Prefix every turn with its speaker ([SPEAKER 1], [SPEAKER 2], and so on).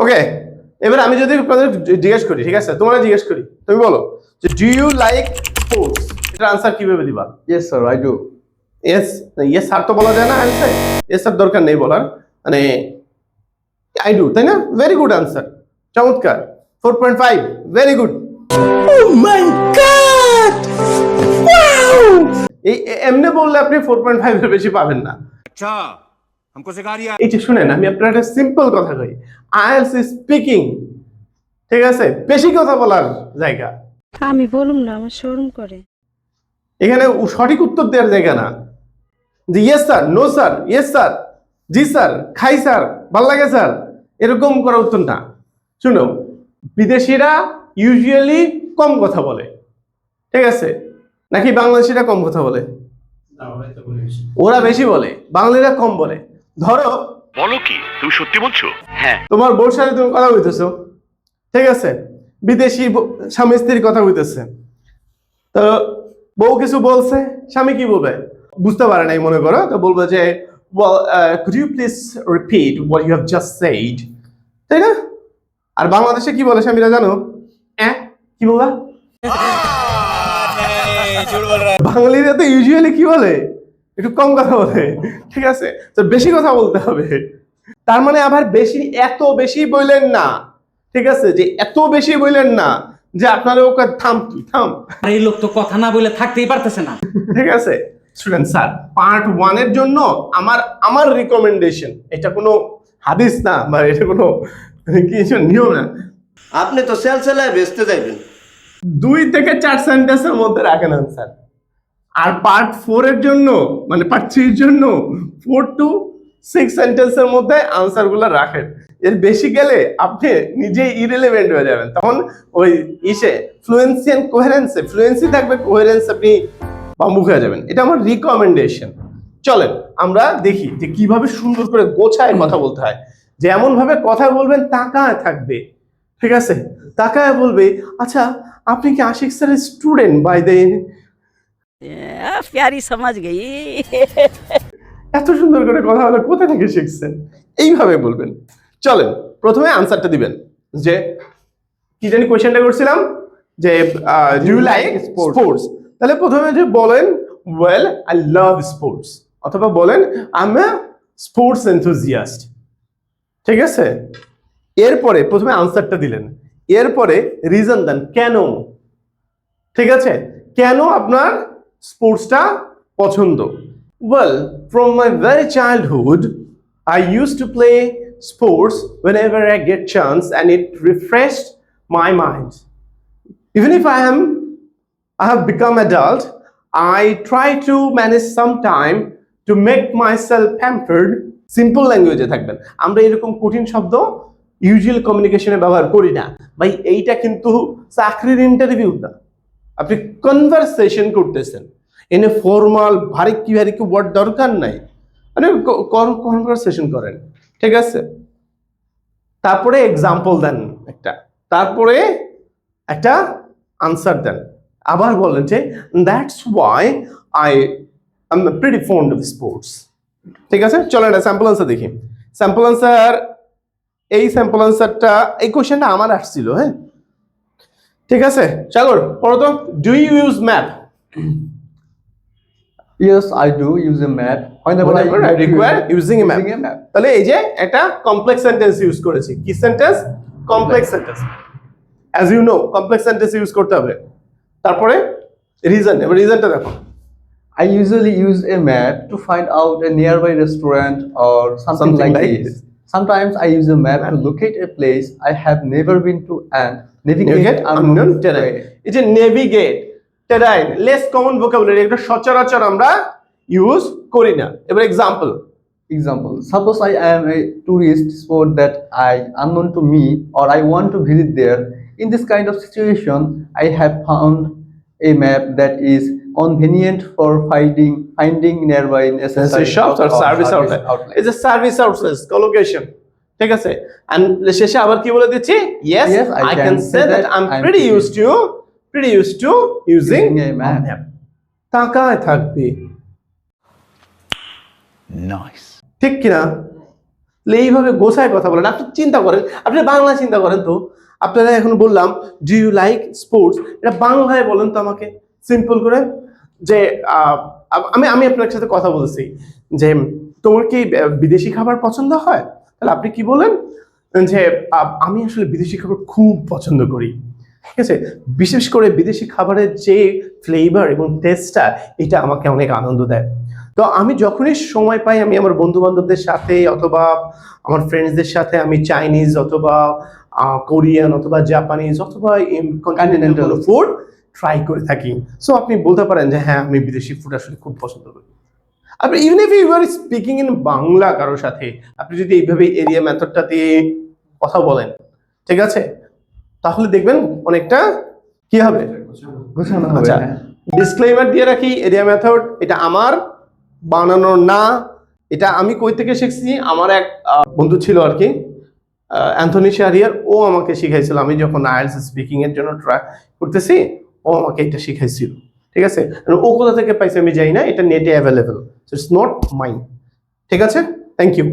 [SPEAKER 1] ওকে এবার আমি যদি জিজ্ঞেস করি ঠিক আছে? তোমরা জিজ্ঞেস করি তুমি বলো যে ডু ইউ লাইক স্পোর্টস এটা আনসার কীভাবে দিবা?
[SPEAKER 2] Yes sir I do
[SPEAKER 1] yes yes sir তো বলা যায় না আনসার ইয়েস স্যার দরকার নেই বলার। মানে আই ডু তাই না? ভেরি গুড আনসার চমৎকার। Four point five very good এই এমনি বললে আপনি ফোর পয়েন্ট ফাইভ এর বেশি পাবেন না।
[SPEAKER 3] আচ্ছা। हमको सिखा रिया
[SPEAKER 1] এই যে শুনেন আমি আপনার একটা সিম্পল কথা কই আইএলস স্পিকিং ঠিক আছে বেশি কথা বলার জায়গা
[SPEAKER 4] আমি বলুম না আমার শোরুম করে
[SPEAKER 1] এখানে উ- সঠিক উত্তর দেওয়ার জায়গা না যে yes sir no sir yes sir জি স্যার খাই স্যার ভাল লাগে স্যার এরকম করা উত্তর না শুনো বিদেশিরা ইউজুয়ালি কম কথা বলে ঠিক আছে নাকি বাংলাদেশিরা কম কথা বলে ওরা বেশি বলে বাঙালিরা কম বলে ধরো।
[SPEAKER 5] বলো কি তুমি সত্যি বলছো? হ্যাঁ।
[SPEAKER 1] তোমার বউর সাথে তুমি কথা বলতেছো ঠিক আছে? বিদেশি ব- স্বামী স্ত্রীর কথা বলতেছে তো বউ কিছু বলছে স্বামী কি বলবে? বুঝতে পারে নাই মনে করো। তো বলবে যে well uh, could you please repeat what you have just said? তাই না? আর বাংলাদেশে কি বলে স্বামীরা জানো? অ্যাঁ? কি বলবা বাঙালিরা তো ইউজুয়ালি কি বলে? একটু কম কথা বলে ঠিক আছে? তো বেশি কথা বলতে হবে। তার মানে আবার বেশি এত বেশি বললেন না ঠিক আছে? যে এত বেশি বললেন না যে আপনারা ওকে থাম তুই থাম।
[SPEAKER 6] আর এই লোক তো কথা না বলে থাকতেই পারতেছে না।
[SPEAKER 1] ঠিক আছে? স্টুডেন্ট স্যার পার্ট ওয়ানের জন্য আমার আমার রিকমেন্ডেশন এটা কোনো হাদিস না বা এটা কোনো কিছু নিয়ম না।
[SPEAKER 7] আপনি তো সেল সেলায় বেচতে যাইবেন।
[SPEAKER 1] দুই থেকে চার সেন্টেন্সের মধ্যে রাখেন আনসার আর পার্ট ফোর এর জন্য মানে পার্ট থ্রির জন্য ফোর টু সিক্স সেন্টেন্সের মধ্যে আনসারগুলো রাখেন। এর বেশি গেলে আপনি নিজেই ইরেলিভেন্ট হয়ে যাবেন। তখন ওই ইসে ফ্লুয়েন্সি অ্যান্ড কোহেরেন্সে ফ্লুয়েন্সি থাকবে কোহেরেন্স আপনি বাম্বুক হয়ে যাবেন। এটা আমার রিকমেন্ডেশন চলেন, আমরা দেখি যে কীভাবে সুন্দর করে গোছায় কথা বলতে হয়। যেমন ভাবে কথা বলবেন, তাকায় থাকবে। ঠিক আছে? তাকায় বলবে আচ্ছা আপনি কি আশিক স্যারের স্টুডেন্ট বাই দ্য
[SPEAKER 8] প্যারি সমাজ গেই।
[SPEAKER 1] এত সুন্দর করে কথা বলে কোথা থেকে শিখছেন? এইভাবে বলবেন। চলেন প্রথমে আনসারটা দিবেন। যে কি জানি কোয়েশ্চেনটা করছিলাম? যে ডু ইউ লাইক স্পোর্টস তাহলে প্রথমে যে বলেন ওয়েল আই লাভ স্পোর্টস অথবা বলেন আমি স্পোর্টস এনথুজিয়াস্ট ঠিক আছে? এরপরে প্রথমে আনসারটা দিলেন। এরপরে রিজন দেন কেন? ঠিক আছে? কেন আপনার স্পোর্টসটা পছন্দ। Well from my very childhood I use to play sports whenever I get chance and it refreshed my mind even if I am I have become adult, I try to manage some time to make myself pampered. Simple ল্যাঙ্গুয়েজে থাকবেন। আমরা এরকম কঠিন শব্দ usual কমিউনিকেশনে ব্যবহার করি না। ভাই এইটা কিন্তু চাকরির ইন্টারভিউ না। আপনি কনভারসেশন করতেছেন। এনে ফর্মাল ভারী কি ভারী কি ওয়ার্ড দরকার নাই। মানে কনভারসেশন করেন, ঠিক আছে? তারপরে এক্সাম্পল দেন একটা। তারপরে একটা আনসার দেন। আবার বলেন যে that's why I am pretty fond of sports ঠিক আছে? চলো একটা স্যাম্পল আনসার দেখি। স্যাম্পল আনসার এই স্যাম্পল আনসারটা এই কোশ্চেনটা আমার আসছিল হ্যাঁ? ঠিক আছে? সাগর পড়ো তো। Do you use map
[SPEAKER 2] yes I do use a map
[SPEAKER 1] হয় না বলা রিকোয়ার
[SPEAKER 2] ইউজিং এ ম্যাপ
[SPEAKER 1] তাহলে এই যে একটা কমপ্লেক্স সেন্টেন্স ইউজ করেছি। কি sentence complex sentence as you know complex sentence use করতে হবে। তারপরে রিজন এবার রিজনটা দেখো।
[SPEAKER 2] I usually use a map to find out a near restaurant or something like this Sometimes I use a map to locate a place I have never been to and navigate,
[SPEAKER 1] terrain
[SPEAKER 2] terrain.
[SPEAKER 1] এই যে navigate terrain less common vocabulary এটা সচরাচর আমরা use করি না এবার example
[SPEAKER 2] Example, suppose I am a tourist spot that I unknown to me or I want to visit there. In this kind of situation, I have found a map that is convenient for finding finding nearby necessary
[SPEAKER 1] shops or service outlet.
[SPEAKER 2] outlet.
[SPEAKER 1] It's a service outlet collocation. ঠিক আছে and শেষে আবার কি বলে দিচ্ছি yes,
[SPEAKER 2] yes I,
[SPEAKER 1] I can,
[SPEAKER 2] can
[SPEAKER 1] say that,
[SPEAKER 2] that
[SPEAKER 1] I'm,
[SPEAKER 2] I'm
[SPEAKER 1] pretty used to pretty used to using
[SPEAKER 2] a map.
[SPEAKER 1] তাকায় থাকবে
[SPEAKER 3] nice
[SPEAKER 1] ঠিক কিনা এইভাবে গোছায় কথা বলেন আপনি চিন্তা করেন আপনি বাংলা চিন্তা করেন তো আপনারা এখন বললাম ডু ইউ লাইক স্পোর্টস এটা বাংলায় বলেন তো আমাকে সিম্পল করে যে আমি আমি আপনার সাথে কথা বলছি যে তোমার কি বিদেশি খাবার পছন্দ হয়? তাহলে আপনি কি বলেন? যে আমি আসলে বিদেশি খাবার খুব পছন্দ করি। ঠিক আছে? বিশেষ করে বিদেশি খাবারের যে ফ্লেভার এবং টেস্টটা এটা আমাকে অনেক আনন্দ দেয়। তো আমি যখনই সময় পাই আমি আমার বন্ধু বান্ধবদের সাথে অথবা আমার ফ্রেন্ডসদের সাথে আমি চাইনিজ অথবা কোরিয়ান অথবা জাপানিজ অথবা কন্টিনেন্টাল ফুড ট্রাই করে থাকি। সো আপনি বলতে পারেন যে হ্যাঁ আমি বিদেশি ফুড আসলে খুব পছন্দ করি। আপনি even if you are speaking in Bangla কারোর সাথে আপনি যদি এইভাবে এরিয়া মেথডটা দিয়ে কথা বলেন ঠিক আছে? তাহলে দেখবেন অনেকটা কি হবে? আচ্ছা
[SPEAKER 2] হ্যাঁ।
[SPEAKER 1] ডিসক্লেমার দিয়ে রাখি এরিয়া মেথড এটা আমার বানানো না। এটা আমি কই থেকে শিখছি? আমার এক বন্ধু ছিল আর কি অ্যান্থনি শারিয়ার ও আমাকে শিখাইছিল। আমি যখন আইএলস স্পিকিং এর জন্য ট্রাই করতেছি ও আমাকে এটা শিখাইছিল। ঠিক আছে? ও কোথা থেকে পাইছে আমি যাই না, এটা নেটে অ্যাভেলেবেল ইটস নট মাইন ঠিক আছে? Thank you